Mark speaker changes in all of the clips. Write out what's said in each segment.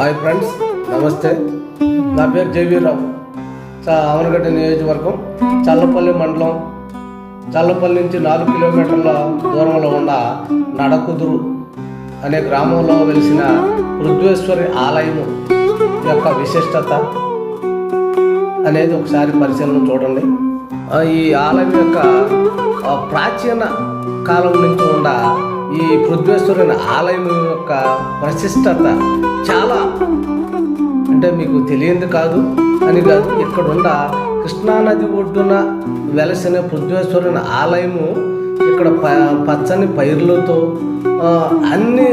Speaker 1: Hi friends నమస్తే. నా పేరు జేవీరావు చా నియోజకవర్గం చల్లపల్లి మండలం చల్లపల్లి నుంచి నాలుగు కిలోమీటర్ల దూరంలో ఉన్న నడకుదురు అనే గ్రామంలో వెలిసిన రుద్వేశ్వరి ఆలయము యొక్క విశిష్టత అనేది ఒకసారి పరిశీలన చూడండి. ఈ ఆలయం యొక్క ప్రాచీన కాలం నుంచి ఉన్న ఈ పృథ్వేశ్వరుని ఆలయం యొక్క ప్రశిష్టత చాలా అంటే మీకు తెలియంది కాదు అని కాదు. ఇక్కడున్న కృష్ణానది ఒడ్డున వెలసిన పృథ్వేశ్వరుని ఆలయము ఇక్కడ ప పచ్చని పైర్లతో అన్ని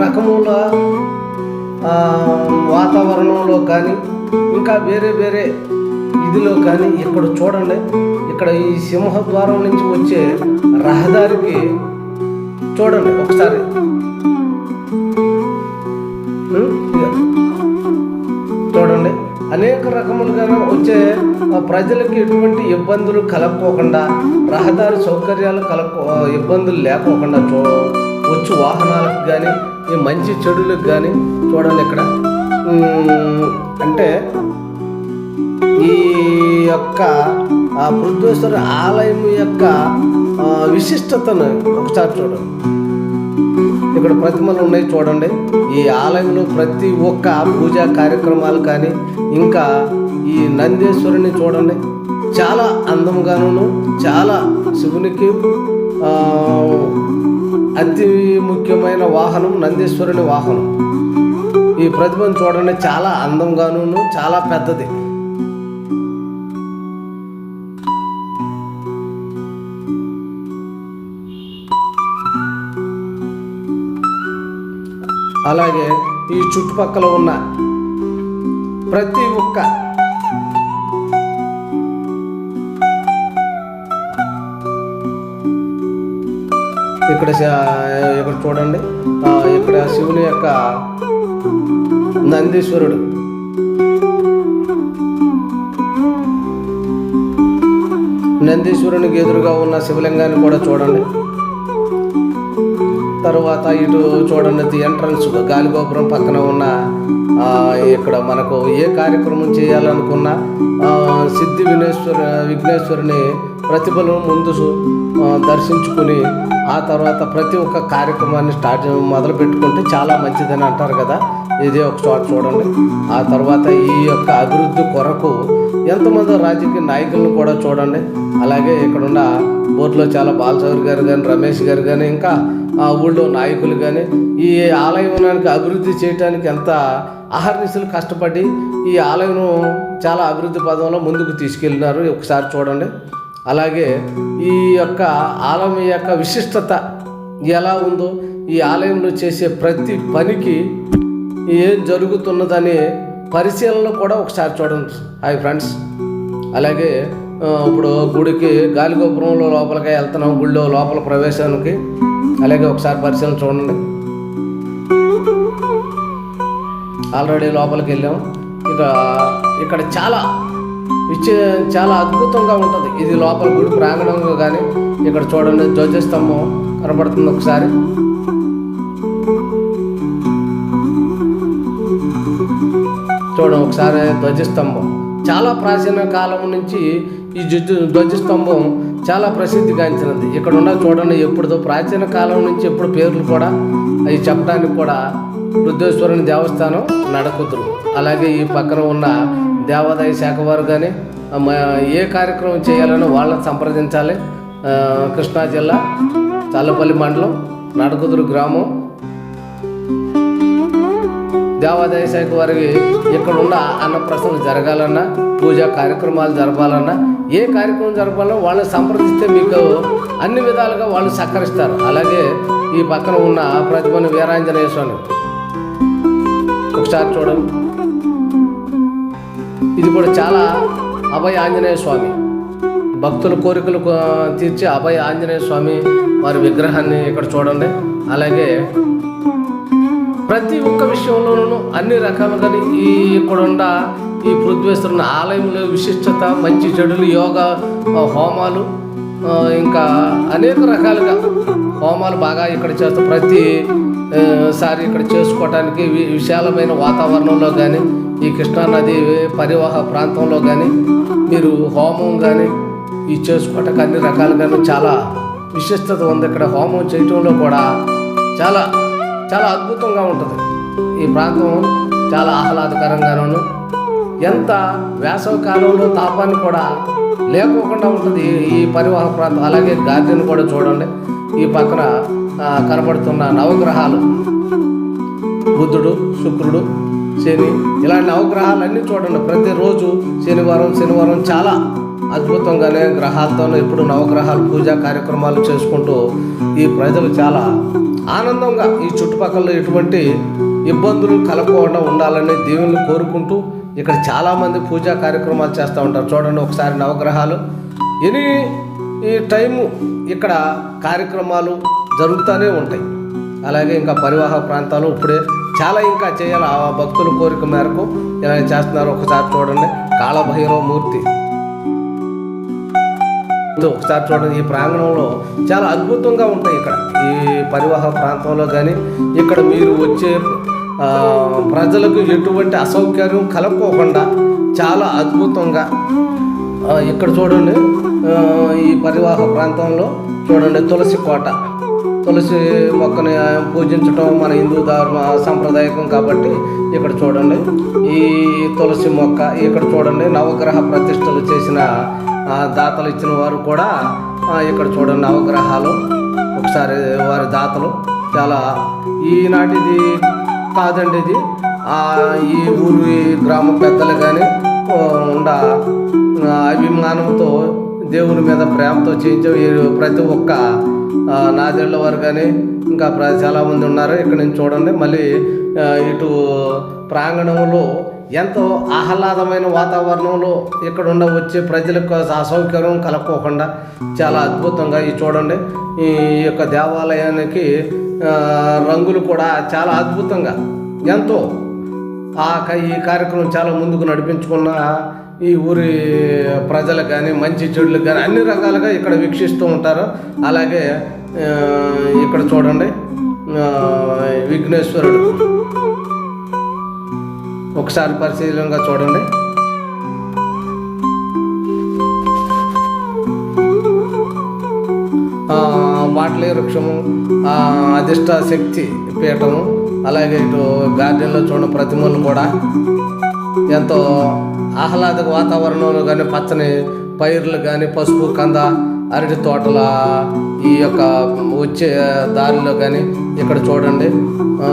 Speaker 1: రకముల వాతావరణంలో కానీ ఇంకా వేరే వేరే ఇదిలో కానీ ఇక్కడ చూడండి. ఇక్కడ ఈ సింహద్వారం నుంచి వచ్చే రహదారికి చూడండి ఒకసారి. అనేక రకములుగా వచ్చే ప్రజలకు ఎటువంటి ఇబ్బందులు కలగకోకుండా రహదారి సౌకర్యాలు కలగ ఇబ్బందులు లేకోకుండా చూ వచ్చు వాహనాలకు కానీ ఈ మంచి చెడులకు కానీ చూడండి ఇక్కడ. అంటే ఈ యొక్క ఆ బృద్ధేశ్వర ఆలయం యొక్క విశిష్టతను ఒకసారి చూడండి. ఇక్కడ ప్రతిమలు ఉన్నాయి చూడండి. ఈ ఆలయంలో ప్రతి ఒక్క పూజా కార్యక్రమాలు కానీ ఇంకా ఈ నందేశ్వరుని చూడండి. చాలా అందంగాను చాలా శివునికి ఆ, అతి ముఖ్యమైన వాహనం నందీశ్వరుని వాహనం. ఈ ప్రతిమను చూడండి చాలా అందంగాను చాలా పెద్దది. అలాగే ఈ చుట్టుపక్కల ఉన్న ప్రతి ఒక్క ఇక్కడ ఇక్కడ చూడండి? ఇక్కడ శివుని యొక్క నందీశ్వరుడు. నందీశ్వరునికి ఎదురుగా ఉన్న శివలింగాన్ని కూడా చూడండి. తర్వాత ఇటు చూడండి ఎంట్రన్స్ గాలిగోపురం పక్కన ఉన్న ఇక్కడ మనకు ఏ కార్యక్రమం చేయాలనుకున్నా సిద్ధి విఘ్నేశ్వర విఘ్నేశ్వరుని ప్రతిఫలం ముందు దర్శించుకుని ఆ తర్వాత ప్రతి ఒక్క కార్యక్రమాన్ని స్టార్ట్ మొదలు పెట్టుకుంటే చాలా మంచిదని అంటారు కదా. ఇదే ఒక చోట చూడండి. ఆ తర్వాత ఈ యొక్క అభివృద్ధి కొరకు ఎంతమంది రాజకీయ నాయకులను కూడా చూడండి. అలాగే ఇక్కడున్న బోర్డులో చాలా బాలచౌరి గారు కానీ రమేష్ గారు కానీ ఇంకా ఆ ఊళ్ళో నాయకులు కానీ ఈ ఆలయానికి అభివృద్ధి చేయడానికి ఎంత అహర్నిశలు కష్టపడి ఈ ఆలయం చాలా అభివృద్ధి పదంలో ముందుకు తీసుకెళ్ళినారు ఒకసారి చూడండి. అలాగే ఈ యొక్క ఆలయం యొక్క విశిష్టత ఎలా ఉందో ఈ ఆలయంలో చేసే ప్రతి పనికి ఏం జరుగుతున్నదని పరిశీలన కూడా ఒకసారి చూడండి హాయ్ ఫ్రెండ్స్. అలాగే ఇప్పుడు గుడికి గాలిగోపురంలో లోపలికి వెళ్తున్నాం గుడిలో లోపల ప్రవేశానికి. అలాగే ఒకసారి పరిశీలన చూడండి. ఆల్రెడీ లోపలికి వెళ్ళాం. ఇక ఇక్కడ చాలా ఇచ్చే చాలా అద్భుతంగా ఉంటుంది. ఇది లోపల గుడి ప్రాంగణంగా కానీ ఇక్కడ చూడండి ధ్వజస్తంభం కనబడుతుంది ఒకసారి. చూడండి ఒకసారి ధ్వజస్తంభం. చాలా ప్రాచీన కాలం నుంచి ఈ ధ్వజ ధ్వజస్తంభం చాలా ప్రసిద్ధిగాంచినది. ఇక్కడ ఉన్న చూడండి ఎప్పుడుదో ప్రాచీన కాలం నుంచి ఎప్పుడు పేర్లు కూడా అవి చెప్పడానికి కూడా వృద్ధేశ్వరుని దేవస్థానం నడకుదురు అలాగే ఈ పక్కన ఉన్న దేవాదాయ శాఖ వారు కానీ ఏ కార్యక్రమం చేయాలని వాళ్ళని సంప్రదించాలి. కృష్ణా జిల్లా చల్లపల్లి మండలం నడకుదురు గ్రామం. దేవాదాయ శాఖ వారికి ఇక్కడ ఉన్న అన్నప్రసన్న జరగాలన్నా పూజా కార్యక్రమాలు జరపాలన్నా ఏ కార్యక్రమం జరపాలో వాళ్ళని సంప్రదిస్తే మీకు అన్ని విధాలుగా వాళ్ళు సహకరిస్తారు. అలాగే ఈ పక్కన ఉన్న ప్రతిభను వీరాంజనేయ స్వామి. ఒకసారి చూడండి. ఇది కూడా చాలా అభయ ఆంజనేయ స్వామి. భక్తుల కోరికలు తీర్చి అభయ ఆంజనేయ స్వామి వారి విగ్రహాన్ని ఇక్కడ చూడండి. అలాగే ప్రతి ఒక్క విషయంలోనూ అన్ని రకాలుగా ఈ ఇక్కడున్న ఈ పృథ్వేశ్వరుని ఆలయంలో విశిష్టత మంచి చెడులు యోగా హోమాలు ఇంకా అనేక రకాలుగా హోమాలు బాగా ఇక్కడ చేస్తాం. ప్రతి సారి ఇక్కడ చేసుకోవటానికి విశాలమైన వాతావరణంలో కానీ ఈ కృష్ణానది పరివాహ ప్రాంతంలో కానీ మీరు హోమం కానీ ఈ చేసుకోవటానికి అన్ని రకాలుగాను చాలా విశిష్టత ఉంది. ఇక్కడ హోమం చేయటంలో కూడా చాలా చాలా అద్భుతంగా ఉంటుంది. ఈ ప్రాంతం చాలా ఆహ్లాదకరంగాను ఎంత వేసవ కాలంలో తాపాన్ని కూడా లేకోకుండా ఉంటుంది ఈ- పరివాహ ప్రాంతం. అలాగే గార్డెన్ కూడా చూడండి. ఈ పక్కన కనబడుతున్న నవగ్రహాలు. బుద్ధుడు శుక్రుడు శని. ఇలాంటి నవగ్రహాలన్నీ చూడండి. ప్రతిరోజు శనివారం శనివారం చాలా అద్భుతంగానే గ్రహాలతో ఇప్పుడు నవగ్రహాలు పూజా కార్యక్రమాలు చేసుకుంటూ ఈ ప్రజలు చాలా ఆనందంగా ఈ చుట్టుపక్కల ఎటువంటి ఇబ్బందులు కలగకుండా ఉండాలని దేవుని కోరుకుంటూ ఇక్కడ చాలామంది పూజా కార్యక్రమాలు చేస్తూ ఉంటారు. చూడండి ఒకసారి నవగ్రహాలు. ఎనీ ఈ టైము ఇక్కడ కార్యక్రమాలు జరుగుతూనే ఉంటాయి. అలాగే ఇంకా పరివాహ ప్రాంతాలు ఇప్పుడే చాలా ఇంకా చేయాలి. ఆ భక్తుల కోరిక మేరకు ఇలా చేస్తున్నారు. ఒకసారి చూడండి. కాళభైరవ మూర్తి ఒకసారి చూడండి. ఈ ప్రాంగణంలో చాలా అద్భుతంగా ఉంటాయి ఇక్కడ. ఈ పరివాహ ప్రాంతంలో కానీ ఇక్కడ మీరు వచ్చే ప్రజలకు ఎటువంటి అసౌకర్యం కలగకోకుండా చాలా అద్భుతంగా ఇక్కడ చూడండి ఈ పరివాహ ప్రాంతంలో చూడండి తులసి కోట. తులసి మొక్కని పూజించటం మన హిందూ ధర్మ సాంప్రదాయకం కాబట్టి ఇక్కడ చూడండి ఈ తులసి మొక్క ఇక్కడ చూడండి నవగ్రహ ప్రతిష్టలు చేసిన దాతలు ఇచ్చిన వారు కూడా ఇక్కడ చూడండి నవగ్రహాలు ఒకసారి వారి దాతలు చాలా ఈనాటిది కాదండి ఇది. ఆ, ఈ ఊరి గ్రామ పెద్దలు కానీ ఉండ అభిమానంతో దేవుని మీద ప్రేమతో చేయించే ప్రతి ఒక్క ఆ, నాదేళ్ళ వారు కానీ ఇంకా ప్ర- చాలామంది ఉన్నారు. ఇక్కడ నుంచి చూడండి. మళ్ళీ ఇటు ప్రాంగణంలో ఎంతో ఆహ్లాదమైన వాతావరణంలో ఇక్కడ ఉన్న వచ్చే ప్రజలకు అసౌకర్యం కలక్కోకుండా చాలా అద్భుతంగా ఈ చూడండి. ఈ యొక్క దేవాలయానికి రంగులు కూడా చాలా అద్భుతంగా ఎంతో ఆ క- ఈ కార్యక్రమం చాలా ముందుకు నడిపించుకున్న ఈ ఊరి ప్రజలకు కానీ మంచి చెడులకు కానీ అన్ని రకాలుగా ఇక్కడ వీక్షిస్తూ ఉంటారు. అలాగే ఇక్కడ చూడండి విఘ్నేశ్వరుడు. ఒకసారి పరిశీలనగా చూడండి. ఆ, వాట్లే వృక్షము అధిష్ట శక్తి పీఠము అలాగే ఇటు గార్డెన్లో చూడ ప్రతిమలు కూడా ఎంతో ఆహ్లాదక వాతావరణంలో కానీ పచ్చని పైర్లు కానీ పసుపు కంద అరటి తోటల ఈ యొక్క వచ్చే దారిలో కానీ ఇక్కడ చూడండి.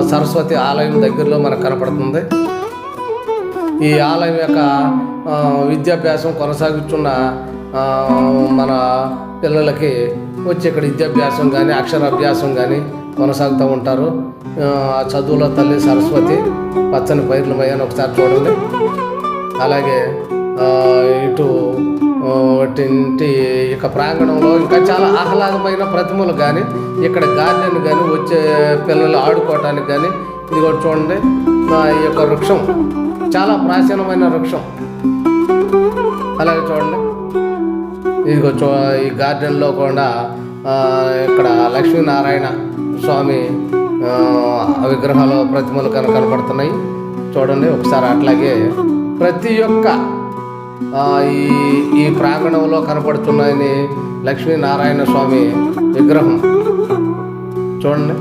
Speaker 1: సరస్వతి ఆలయం దగ్గరలో మనకు కనపడుతుంది. ఈ ఆలయం యొక్క విద్యాభ్యాసం కొనసాగుతున్న మన పిల్లలకి వచ్చి ఇక్కడ విద్యాభ్యాసం కానీ అక్షరాభ్యాసం కానీ కొనసాగుతూ ఉంటారు. ఆ, చదువులో తల్లి సరస్వతి పచ్చని పైర్లమయ్యాని ఒకసారి చూడండి. అలాగే ఇటు ఇంటి ఇక ప్రాంగణంలో ఇంకా చాలా ఆహ్లాదమైన ప్రతిమలు కానీ ఇక్కడ గార్డెన్ కానీ వచ్చే పిల్లలు ఆడుకోవటానికి కానీ ఇది కూడా చూడండి ఈ యొక్క వృక్షం. చాలా ప్రాచీనమైన వృక్షం. అలాగే చూడండి. ఇదిగో చూ ఈ గార్డెన్లో కూడా ఇక్కడ లక్ష్మీనారాయణ స్వామి విగ్రహాలు ప్రతిమలు కన కనపడుతున్నాయి. చూడండి ఒకసారి అట్లాగే ప్రతి ఒక్క ఈ ఈ ప్రాంగణంలో కనపడుతున్నాయని లక్ష్మీనారాయణ స్వామి విగ్రహం. చూడండి.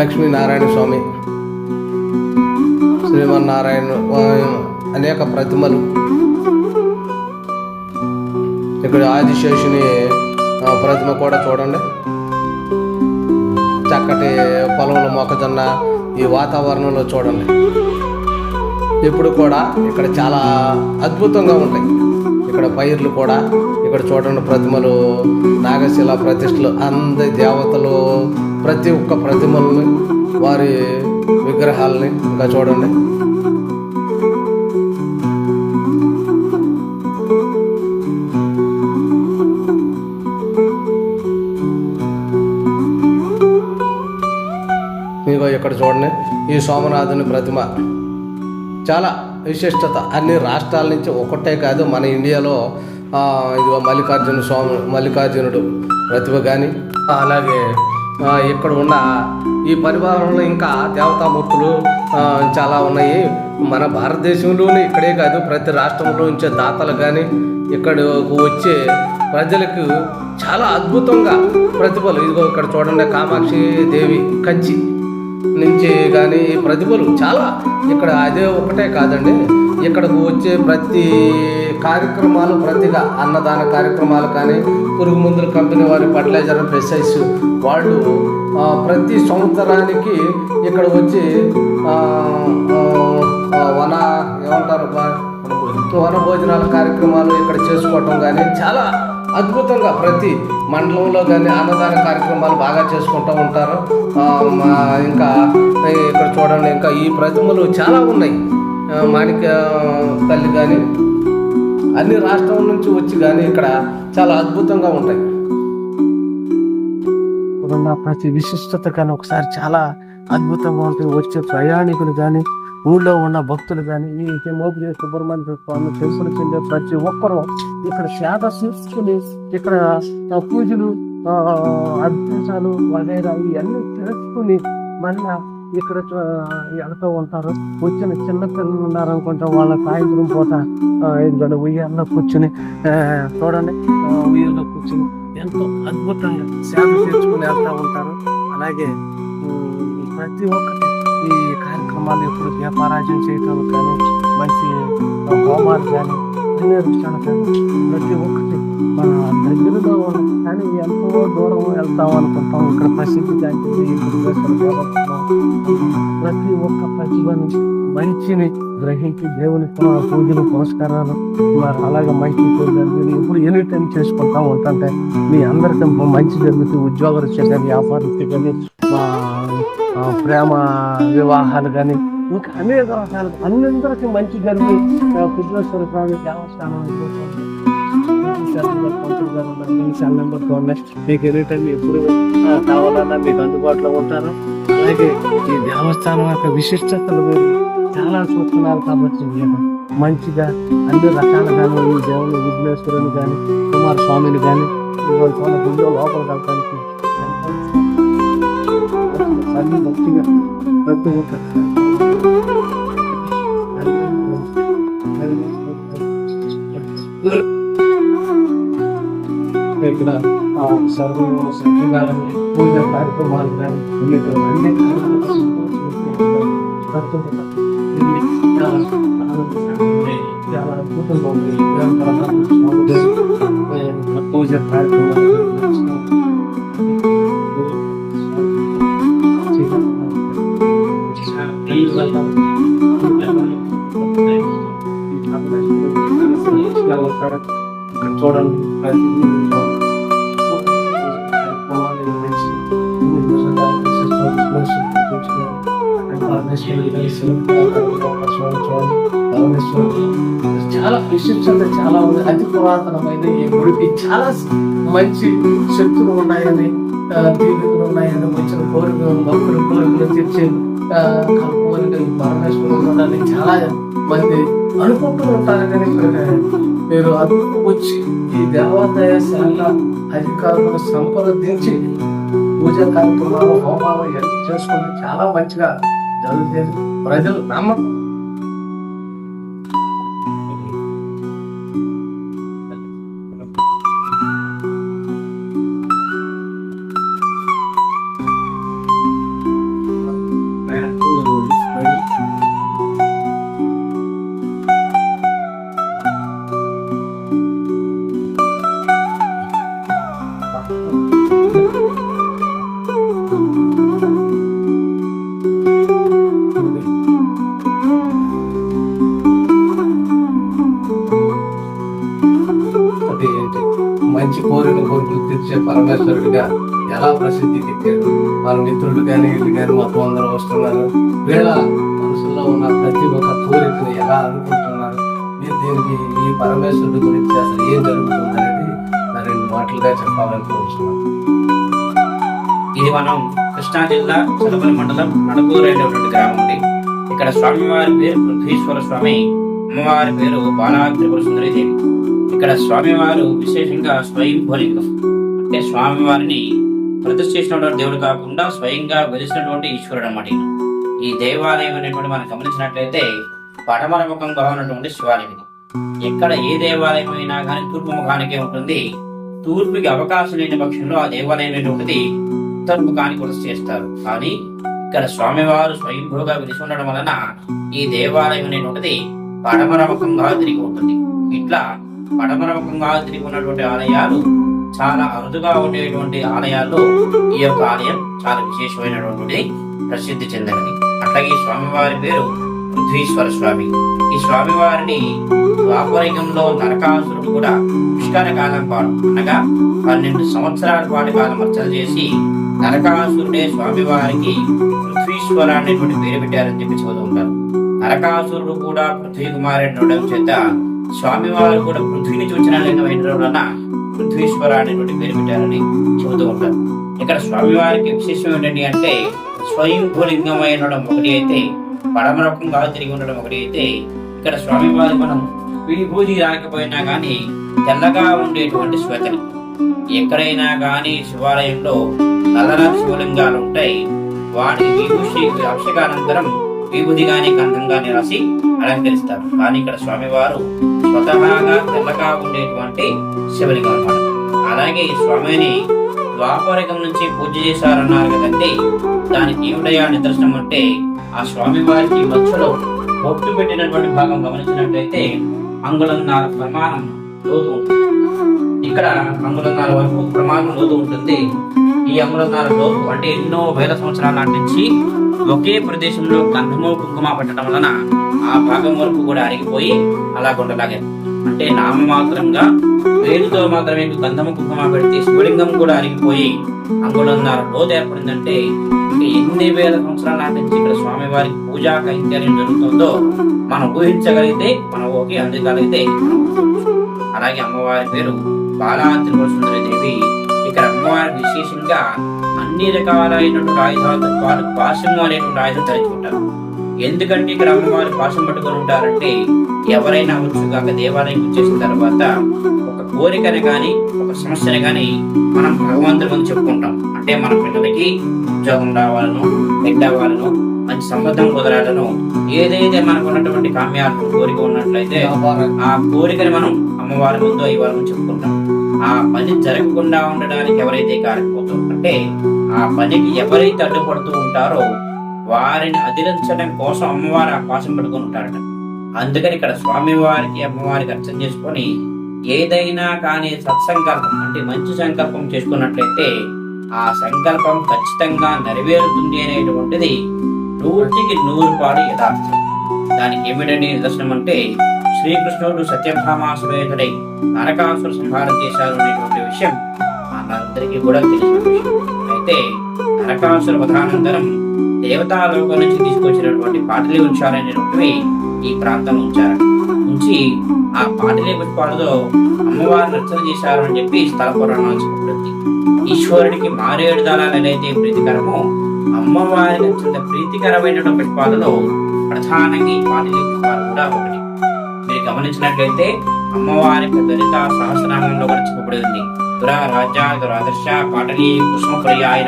Speaker 1: లక్ష్మీనారాయణ స్వామి. శ్రీమన్నారాయణ అనేక ప్రతిమలు. ఇక్కడ ఆదిశేషుని ప్రతిమ కూడా చూడండి. చక్కటి పొలంలో మొక్కజొన్న ఈ వాతావరణంలో చూడండి. ఇప్పుడు కూడా ఇక్కడ చాలా అద్భుతంగా ఉంటాయి. ఇక్కడ పైర్లు కూడా ఇక్కడ చూడండి ప్రతిమలు నాగశిల ప్రతిష్టలు అందరి దేవతలు ప్రతి ఒక్క ప్రతిమల్ని వారి విగ్రహాలని ఇంకా చూడండి. ఇదిగో ఇక్కడ చూడండి. ఈ సోమనాథుని ప్రతిమ. చాలా విశిష్టత. అన్ని రాష్ట్రాల నుంచి ఒకటే కాదు మన ఇండియాలో
Speaker 2: ఇదిగో మల్లికార్జున స్వామి మల్లికార్జునుడు ప్రతిభ కానీ అలాగే ఇక్కడ ఉన్న ఈ పరివారంలో ఇంకా దేవతామూర్తులు చాలా ఉన్నాయి. మన భారతదేశంలోనే ఇక్కడే కాదు ప్రతి రాష్ట్రంలో ఉంచే దాతలు కానీ ఇక్కడకు వచ్చే ప్రజలకు చాలా అద్భుతంగా ప్రతిభలు. ఇదిగో ఇక్కడ చూడండి కామాక్షి దేవి కంచి నుంచి కానీ ప్రతిభలు చాలా. ఇక్కడ అదే ఒకటే కాదండి ఇక్కడకు వచ్చే ప్రతి కార్యక్రమాలు ప్రతిగా అన్నదాన కార్యక్రమాలు కానీ పురుగు మందుల కంపెనీ వారి ఫర్టిలైజర్ పెస్టిసైడ్స్ వాళ్ళు ప్రతి సంవత్సరానికి ఇక్కడ వచ్చి వన ఏమంటారు వన భోజనాల కార్యక్రమాలు ఇక్కడ చేసుకోవటం కానీ చాలా అద్భుతంగా ప్రతి మండలంలో కానీ అన్నదాన కార్యక్రమాలు బాగా చేసుకుంటూ ఉంటారు. ఇంకా ఇక్కడ చూడండి ఇంకా ఈ ప్రతిమలు చాలా ఉన్నాయి. మాణిక తల్లి కానీ అన్ని రాష్ట్రం నుంచి వచ్చి కానీ ఇక్కడ చాలా అద్భుతంగా ఉంటాయి.
Speaker 1: ఇప్పుడున్న ప్రతి విశిష్టత కానీ ఒకసారి చాలా అద్భుతంగా ఉంటుంది వచ్చే ప్రయాణికులు కానీ ఊళ్ళో ఉన్న భక్తులు కానీ ఈ మోపిదే సుబ్రహ్మణ్య స్వామి టెంపుల్కి వెళ్ళే ప్రతి ఒక్కరూ ఇక్కడ సేద చేసుకుని ఇక్కడ పూజలు అభ్యాసాలు వగైరా ఇవన్నీ తెలుసుకుని మళ్ళీ ఇక్కడ చూ- ఉంటారు. వచ్చిన చిన్న పిల్లలు ఉన్నారు అనుకుంటా వాళ్ళ సాయంత్రం పూట ఇక్కడ ఉయ్యాల్లో కూర్చుని చూడండి. ఉయ్యాల్లో కూర్చుని ఎంతో అద్భుతంగా సేవ తీర్చుకుని వెళ్తూ ఉంటారు. అలాగే ప్రతి ఒక్కటి ఈ కార్యక్రమాలు ఎప్పుడు వ్యాపారాజ్యం చేయటం కానీ మంచి హోమాలు కానీ అన్ని విషయాలు కానీ ప్రతి ఒక్క కానీ ఎంతో దూరం వెళ్తాం అనుకుంటాం. ఇక్కడ ప్రసిద్ధి గాంచింది ప్రతి ఒక్క ప్రతిభను మంచిని గ్రహించి దేవుని పూ- పూజలు పురస్కారాలు అలాగే మంచి పూజలు ఇప్పుడు ఎనీ టైం చేసుకుంటా ఉంటుంటే మీ అందరికీ మంచి జరుగుతుంది ఉద్యోగ రీత్యా కానీ వ్యాపార రీత్యా కానీ ప్రేమ వివాహాలు కానీ ఇంకా అనేక రకాలు అందరికీ మంచి జరిగి కుట్రేశ్వర స్వామి దేవస్థానం అయిపోతుంది. శాంతినగర్ పంతులు గారు ఉన్నారు. మీ సెల్ నెంబర్ చూడండి మీకు ఎనీ టైం ఎప్పుడు కావాలన్నా మీకు అందుబాటులో ఉంటారు అలాగే ఈ దేవస్థానం యొక్క విశిష్టతలు మీరు చాలా చూస్తున్నారు కాబట్టి మేము మంచిగా అన్ని రకాలుగా ఈ దేవుని విఘ్నేశ్వరుని కానీ కుమార స్వామిని కానీ ఇవాళ గుడిలో లోపల కలపడానికి అన్ని మంచిగా ప్రతి ఒక్క ఇక్కడ ఆ, సర్వ పూజ కార్యక్రమాలు కానీ అన్ని చాలా అద్భుతంగా ఉంది పూజ కార్యక్రమాలు. చూడండి చాలా విశిష్టత చాలా ఉంది అతి పురాతనమైన ఈ గుడికి. చాలా మంచి శక్తులు ఉన్నాయని ఆ, ఉన్నాయని వచ్చిన కోరికలు భక్తులు కోరికలు తీర్చే ఆ, కల్పవల్లిగా పరమేశ్వరుడు ఉండాలని చాలా మంది అనుకుంటూ ఉంటారు కానీ మీరు అదుపు వచ్చి ఈ దేవాదాయ శాఖ అధికారులను సంప్రదించి పూజ కార్యక్రమాలు హోమాలు ఇవన్నీ చేసుకుంటే చాలా మంచిగా జరుగుతుంది. ప్రజలు నమ్మకం
Speaker 2: అది ఏంటి? మంచి కోరిక కోరికలు తీర్చే పరమేశ్వరుడిగా ఎలా ప్రసిద్ధి ఎక్కారు వాళ్ళ మిత్రుడు కానీ వీళ్ళు కానీ మొత్తం అందరూ వస్తున్నారు. వీళ్ళ మనసులో ఉన్న ప్రతి ఒక్క కోరికని ఎలా అనుకుంటున్నారు? మీరు దీనికి ఈ పరమేశ్వరుడి గురించి అసలు ఏం జరుగుతుందనేది నా రెండు మాటలుగా చెప్పాలనుకుంటున్నాను.
Speaker 3: ఇది మనం కృష్ణా జిల్లా చదపల్లి మండలం నడుపూరు అనేటువంటి గ్రామం అండి. ఇక్కడ స్వామివారి పేరు పృథ్వీశ్వర స్వామి అమ్మవారి పేరు బాలా త్రిపుర సుందరి దేవి ఇక్కడ స్వామివారు విశేషంగా స్వయంభూలింగం అంటే స్వామివారిని ప్రతిష్ఠ చేసినటువంటి దేవుడు కాకుండా స్వయంగా వెలిసినటువంటి ఈశ్వరుడు అనమాట ఈ దేవాలయం అనేటువంటి మనం గమనించినట్లయితే పడమర ముఖంగా ఉన్నటువంటి శివాలయం ఇది. ఎక్కడ ఏ దేవాలయం అయినా కానీ తూర్పు ముఖానికే ఉంటుంది. తూర్పుకి అవకాశం లేని పక్షంలో ఆ దేవాలయం అనేటువంటిది ఉత్తర ముఖానికి కూడా చేస్తారు. కానీ ఇక్కడ స్వామివారు స్వయంభూగా విలిసి ఉండడం వలన ఈ దేవాలయం అనేటువంటిది పడమర ముఖంగా తిరిగి ఉంటుంది. ఇట్లా పడమర ముఖంగా తిరిగి ఉన్నటువంటి ఆలయాలు చాలా అరుదుగా ఉండేటువంటి ఆలయాల్లో ఈ యొక్క ఆలయం చాలా విశేషమైనటువంటి ప్రసిద్ధి చెందినది. అట్లాగే ఈ స్వామివారి పేరు పృథ్వీశ్వర స్వామి. ఈ స్వామివారిని ద్వాపరయుగంలో నరకాసురుడు కూడా పుష్కర కాలం పాటు అనగా పన్నెండు సంవత్సరాల పాటు కాలం అర్చన చేసి నరకాసురుడే స్వామివారికి పృథ్వీశ్వర అనేటువంటి పేరు పెట్టారని చెప్పి చదువు నరకాసురుడు కూడా పృథ్వీ కుమారుడు చేత స్వామివారు కూడా పృథ్వీని చూచిన లింగమైన వలన పృథ్వీశ్వర అనేటువంటి పేరు పెట్టారని చెబుతూ ఉంటారు. ఇక్కడ స్వామివారికి విశేషం ఏంటండి అంటే స్వయంభూలింగం ఉండడం ఒకటి అయితే పడమరకంగా తిరిగి ఉండడం ఒకటి అయితే ఇక్కడ స్వామివారి మనం విభూతి రాకపోయినా కానీ తెల్లగా ఉండేటువంటి శ్వేతని ఎక్కడైనా కానీ శివాలయంలో నల్లర శివలింగాలు ఉంటాయి. వాటి విభూషి అభిషేకానంతరం విభూతి గాని రాసి అలంకరిస్తారు. కానీ ఇక్కడ స్వామివారు స్వతహాగా తెల్లగా ఉండేటువంటి శివలింగం అనమాట అలాగే ఈ స్వామిని ద్వాపరకం నుంచి పూజ చేశారన్నారు కదండి దానికి ఏమిటయా నిదర్శనం అంటే ఆ స్వామి వారికి మధ్యలో బొట్టు పెట్టినటువంటి భాగం గమనించినట్లయితే అంగుళంన్నర ప్రమాణం లోతు ఇక్కడ అంగుళంన్నర వరకు ప్రమాణం లోతు ఉంటుంది. ఈ అంగుళంన్నర అంటే ఎన్నో వేల సంవత్సరాల నాటి నుంచి ఒకే ప్రదేశంలో గంధము కుంకుమ పట్టడం వలన ఆ భాగం వరకు కూడా అరిగిపోయి అలా కొండలాగారు అంటే నామమాత్రంగా వేలుతో మాత్రమే గంధము కుంకుమ పెడితే శివలింగం కూడా అరిగిపోయి అంగుళన్నర లోతు ఏర్పడిందంటే ఎన్ని వేల సంవత్సరాల నాటి నుంచి ఇక్కడ స్వామివారికి పూజా కైంకర్యం జరుగుతుందో మనం ఊహించగలిగితే మన ఓకే అందగలిగితే అలాగే అమ్మవారి పేరు బాలా త్రిపుర దేవి అమ్మవారి విశేషంగా అన్ని రకాలైనటువంటి ఆయుధాలతో పాటు పాశము అనేటువంటి ఆయుధం ధరించుకుంటారు. ఎందుకంటే ఇక్కడ అమ్మవారి పాశం పట్టుకొని ఉంటారంటే ఎవరైనా వచ్చు కాక దేవాలయం వచ్చేసిన తర్వాత ఒక కోరికని కానీ ఒక సమస్యని కానీ మనం భగవంతుడి ముందు చెప్పుకుంటాం. అంటే మన పిల్లలకి ఉద్యోగం రావాలను బిడ్డ అవ్వాలను మంచి సంబంధం కుదరాలను ఏదైతే మనకు ఉన్నటువంటి కామ్యాలు కోరిక ఉన్నట్లయితే ఆ కోరికని మనం అమ్మవారి ముందు అయ్యవారి ముందు చెప్పుకుంటాం. ఆ పని జరగకుండా ఉండడానికి ఎవరైతే కారకపోతూ అంటే ఆ పనికి ఎవరైతే అడ్డుపడుతూ ఉంటారో వారిని అదిలించడం కోసం అమ్మవారు ఆ పాశం పట్టుకొని ఉంటారట. అందుకని ఇక్కడ స్వామివారికి అమ్మవారికి అర్థం చేసుకొని ఏదైనా కానీ సత్సంకల్పం అంటే మంచి సంకల్పం చేసుకున్నట్లయితే ఆ సంకల్పం ఖచ్చితంగా నెరవేరుతుంది అనేటువంటిది నూటికి నూరు పాడు యథార్థం. దానికి ఏమిటనే నిదర్శనం అంటే శ్రీకృష్ణుడు సత్యభామా సమేతుడై నరకాసుర సంహారం చేశారు అనేటువంటి విషయం మనందరికీ కూడా తెలిసిన విషయం. అయితే నరకాసుర వధానంతరం దేవతాలోకం నుంచి తీసుకొచ్చినటువంటి పాటలీ వృక్షాలైనటువంటివి ఈ ప్రాంతంలో ఉంచారు. ఉంచి ఆ పాటలీ పుష్పాలతో అమ్మవారిని రచన చేశారు అని చెప్పి స్థల పురాణం చెప్పబడింది. ఈశ్వరుడికి మారేడు దళాలు ఏదైతే ప్రీతికరమో అమ్మవారికి అత్యంత ప్రీతికరమైనటువంటి పుష్పాలలో ప్రధానంగా ఈ పాటలీ పుష్పాలు కూడా ఒకటి. మీరు గమనించినట్లయితే అమ్మవారి దళిత సహస్రనామంలో కూడా చెప్పబడింది. దురా రాజా దురాదర్శ పాటలి పుష్ప ప్రియాయ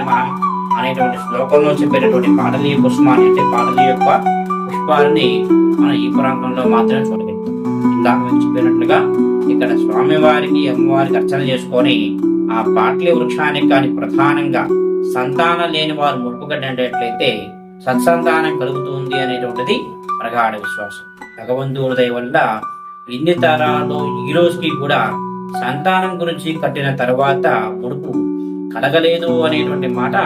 Speaker 3: అనేటువంటి శ్లోకంలో చెప్పేటటువంటి పాటలి కుసుమ అంటే పాటలి యొక్క పుష్పాలని మనం ఈ ప్రాంతంలో మాత్రమే చూడగలుగుతాం. ఇందాక మేము చెప్పినట్లుగా ఇక్కడ స్వామివారికి అమ్మవారికి అర్చన చేసుకొని ఆ పాటలి వృక్షానికి కానీ ప్రధానంగా సంతానం లేని వారు ముడుపుగడ్డేట్లయితే సత్సంతానం కలుగుతుంది అనేటువంటిది ప్రగాఢ విశ్వాసం. భగవంతుడి దయ వల్ల ఇన్ని తరాలు ఈ రోజుకి కూడా సంతానం గురించి కట్టిన తర్వాత ముడుపు కలగలేదు అనేటువంటి మాట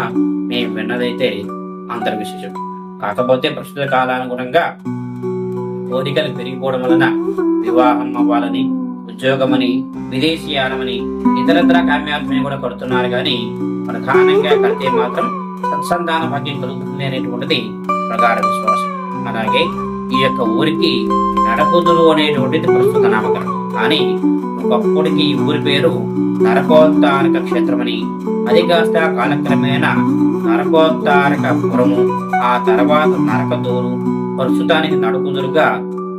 Speaker 3: మేము విన్నదైతే అంతర్విశేషం కాకపోతే ప్రస్తుత కాలానుగుణంగా కోరికలు పెరిగిపోవడం వలన వివాహం అవ్వాలని ఉద్యోగమని విదేశీయానమని ఇతరత్ర కామ్యాత్మని కూడా కడుతున్నారు కానీ ప్రధానంగా కడితే మాత్రం సత్సంతాన భాగ్యం కలుగుతుంది అనేటువంటిది ప్రగాఢ విశ్వాసం. అలాగే ఈ యొక్క ఊరికి నడకుదురు అనేటువంటిది ప్రస్తుత నామకరణం. కానీ ఒకప్పటికి ఈ ఊరి పేరు నరకోత్తారక క్షేత్రమని అది కాస్త కాలక్రమేణా నరకోత్తారక పురము ఆ తర్వాత నరకదూరు ప్రస్తుతానికి నడుకుదురుగా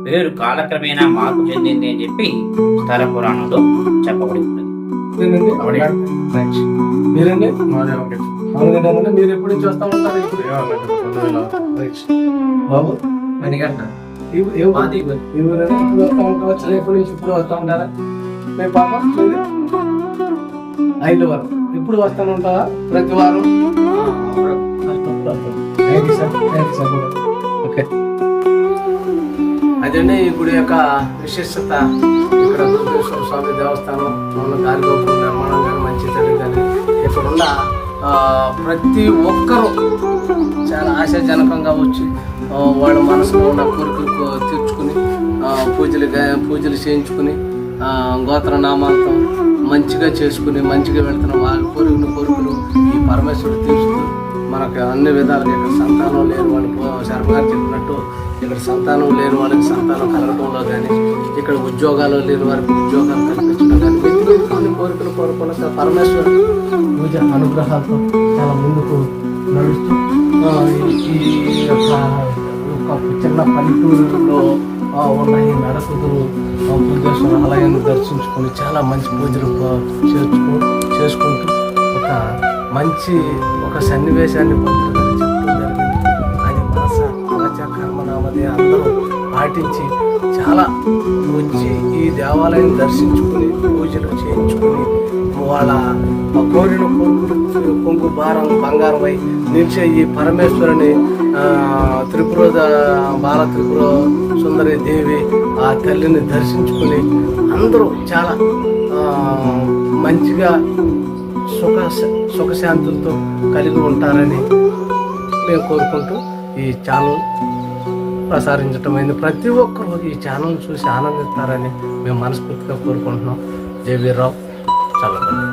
Speaker 3: పేరు కాలక్రమేణా మార్పు చెందింది అని చెప్పి స్థల పురాణంలో చెప్పబడి ఉన్నది.
Speaker 1: మీరండి? మీరు నుంచి వస్తా ఉంటారు ఇప్పుడు రైట్. బాబు?
Speaker 3: మణిగంట?
Speaker 1: ఇప్పుడు వస్తా నుంచి ఇప్పుడు ఉంటారా? మీ పాప? ఐదు వరకు. ఇప్పుడు వస్తాను ప్రతి వారం? ఓకే. అదండి ఈ గుడి యొక్క విశిష్టత ఇక్కడ దుర్గేశ్వర స్వామి దేవస్థానం మన గాలిగోపురం నిర్మాణం కానీ మంచి చెడు కానీ ఇక్కడ ఉన్న ఆ, ప్రతి ఒక్కరూ చాలా ఆశాజనకంగా వచ్చి వాళ్ళ మనసులో ఉన్న కోరికలు తీర్చుకుని పూజలు గా- పూజలు చేయించుకుని గోత్ర నామాలతో మంచిగా చేసుకుని మంచిగా వెళ్తున్న వాళ్ళ కోరికలు కోరికలు ఈ పరమేశ్వరుడు తీర్చుకుని మనకు అన్ని విధాలుగా ఇక్కడ సంతానం లేని వాళ్ళు శర్మ గారు చెప్పినట్టు ఇక్కడ సంతానం లేని వాళ్ళకి సంతానం కలగడంలో కానీ ఇక్కడ ఉద్యోగాలు లేని వారికి ఉద్యోగాలు కల్పించడం కానీ కొన్ని కోరికలు కోరుకున్న పరమేశ్వరుడు పూజ అనుగ్రహాలతో చాలా ముందుకు నడుస్తూ ఈ యొక్క ఒక చిన్న పల్లెటూరులో ఆ, ఉన్న ఈ నడకుదురు బుద్ధేశ్వర ఆలయాన్ని దర్శించుకొని చాలా మంచి పూజలు చేర్చుకు చేసుకుంటూ ఒక మంచి ఒక సన్నివేశాన్ని భక్తులు జరిగింది. అది మనస వాచ కర్మ నామదే అందరూ పాటించి చాలా వచ్చి ఈ దేవాలయం దర్శించుకుని పూజలు చేయించుకుని వాళ్ళ కోరిన కోరికలు కొంగు భారం బంగారమై నిలిచే ఈ పరమేశ్వరుని త్రిపుర బాల త్రిపుర సుందరి దేవి ఆ తల్లిని దర్శించుకుని అందరూ చాలా మంచిగా సుఖ సుఖశాంతులతో కలిగి ఉంటారని మేము కోరుకుంటూ ఈ ఛానల్ ప్రసారించటం అయింది ప్రతి ఒక్కరూ ఈ ఛానల్ చూసి ఆనందిస్తారని మేము మనస్ఫూర్తిగా కోరుకుంటున్నాం. జేవీరావు చల్లపల్లి